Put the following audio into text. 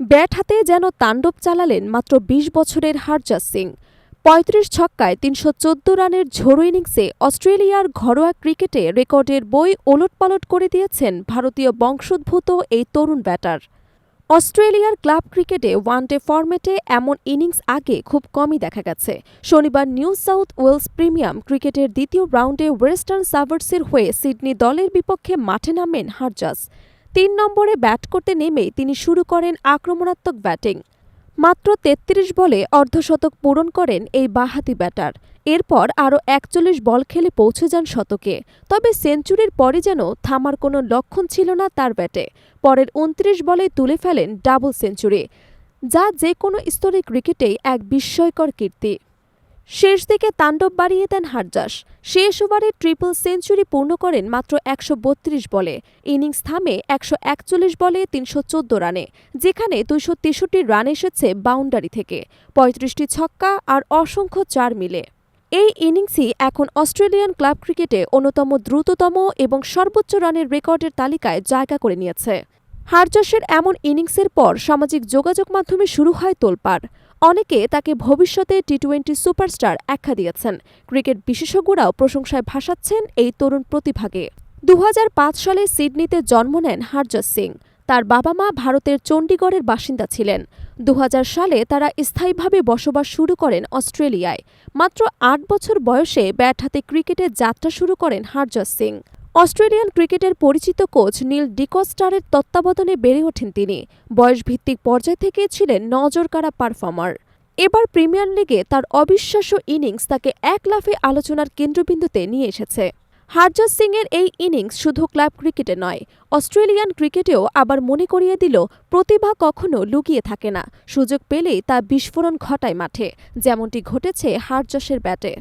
Bat হাতে যেন তাণ্ডব চালালেন মাত্র ২০ বছরের হারজাত সিং। পঁয়ত্রিশ ছক্কায় তিনশো চোদ্দ রানের ঝোড়ো ইনিংসে অস্ট্রেলিয়ার ঘরোয়া ক্রিকেটে রেকর্ডের বই ওলটপালট করে দিয়েছেন ভারতীয় বংশোদ্ভূত এই তরুণ ব্যাটার। অস্ট্রেলিয়ার ক্লাব ক্রিকেটে ওয়ানডে ফরম্যাটে এমন ইনিংস আগে খুব কমই দেখা গেছে। শনিবার নিউ সাউথ ওয়েলস প্রিমিয়াম ক্রিকেটের দ্বিতীয় রাউন্ডে ওয়েস্টার্ন সাভার্সের হয়ে সিডনি দলের বিপক্ষে মাঠে নামেন হারজাস তিন নম্বরে ব্যাট করতে নেমেই তিনি শুরু করেন আক্রমণাত্মক ব্যাটিং। মাত্র ৩৩ বলে অর্ধশতক পূরণ করেন এই বাহাতি ব্যাটার। এরপর আরও একচল্লিশ বল খেলে পৌঁছে যান শতকে। তবে সেঞ্চুরির পরে যেন থামার কোনো লক্ষণ ছিল না তার ব্যাটে। পরের উনত্রিশ বলে তুলে ফেলেন ডাবল সেঞ্চুরি, যা যে কোনো স্তরে ক্রিকেটেই এক বিস্ময়কর কীর্তি। শেষ দিকে তাণ্ডব বাড়িয়ে দেন হারজাস। শেষ ওভারে ট্রিপল সেঞ্চুরি পূর্ণ করেন মাত্র একশো বত্রিশ বলে। ইনিংস থামে একশো একচল্লিশ বলে তিনশো চোদ্দ রানে, যেখানে দুইশো তেষট্টি রান এসেছে বাউন্ডারি থেকে। পঁয়ত্রিশটি ছক্কা আর অসংখ্য চার মিলে। এই ইনিংসই এখন অস্ট্রেলিয়ান ক্লাব ক্রিকেটে অন্যতম দ্রুততম এবং সর্বোচ্চ রানের রেকর্ডের তালিকায় জায়গা করে নিয়েছে। হারজাসের এমন ইনিংসের পর সামাজিক যোগাযোগ মাধ্যমে শুরু হয় তোলপাড়। অনেকে তাকে ভবিষ্যতে টি টোয়েন্টি সুপারস্টার আখ্যা দিয়েছেন। ক্রিকেট বিশেষজ্ঞরাও প্রশংসায় ভাসাচ্ছেন এই তরুণ প্রতিভাকে। দু হাজার পাঁচ সালে সিডনিতে জন্ম নেন হারজাস সিং। তার বাবা মা ভারতের চণ্ডীগড়ের বাসিন্দা ছিলেন। দু হাজার সালে তারা স্থায়ীভাবে বসবাস শুরু করেন অস্ট্রেলিয়ায়। মাত্র আট বছর বয়সে ব্যাট হাতে ক্রিকেটের যাত্রা শুরু করেন হারজাস সিং। অস্ট্রেলিয়ান ক্রিকেটের পরিচিত কোচ নীল ডিকস্টারের তত্ত্বাবধানে বেড়ে ওঠেন তিনি। বয়সভিত্তিক পর্যায় থেকে ছিলেন নজরকাড়া পারফর্মার। এবার প্রিমিয়ার লিগে তার অবিশ্বাস্য ইনিংস তাকে এক লাফে আলোচনার কেন্দ্রবিন্দুতে নিয়ে এসেছে। হারজাত সিংয়ের এই ইনিংস শুধু ক্লাব ক্রিকেটে নয়, অস্ট্রেলিয়ান ক্রিকেটেও আবার মনে করিয়ে দিল, প্রতিভা কখনো লুকিয়ে থাকে না। সুযোগ পেলেই তা বিস্ফোরণ ঘটায় মাঠে, যেমনটি ঘটেছে হারজসের ব্যাটে।